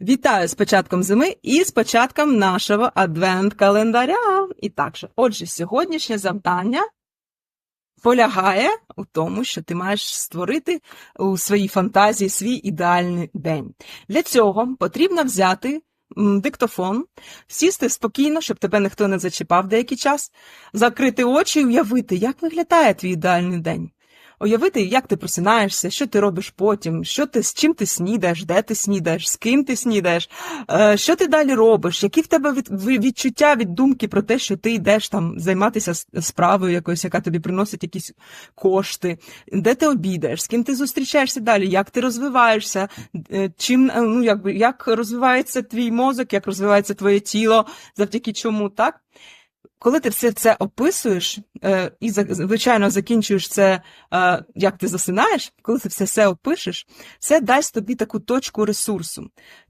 Вітаю з початком зими і з початком нашого адвент-календаря. І так же, отже, сьогоднішнє завдання полягає у тому, що ти маєш створити у своїй фантазії свій ідеальний день. Для цього потрібно взяти диктофон, сісти спокійно, щоб тебе ніхто не зачіпав деякий час, закрити очі і уявити, як виглядає твій ідеальний день. Уявити, як ти просинаєшся, що ти робиш потім, що ти, з чим ти снідаєш, де ти снідаєш, з ким ти снідаєш, е, що ти далі робиш, які в тебе від, відчуття від думки про те, що ти йдеш там займатися справою якоюсь, яка тобі приносить якісь кошти, де ти обідаєш, з ким ти зустрічаєшся далі, як ти розвиваєшся, е, чим е, ну якби як розвивається твій мозок, як розвивається твоє тіло, завдяки чому так. Коли ти все це описуєш е, і звичайно закінчуєш це, е, як ти засинаєш, коли ти все це опишеш, це дасть тобі таку точку ресурсу.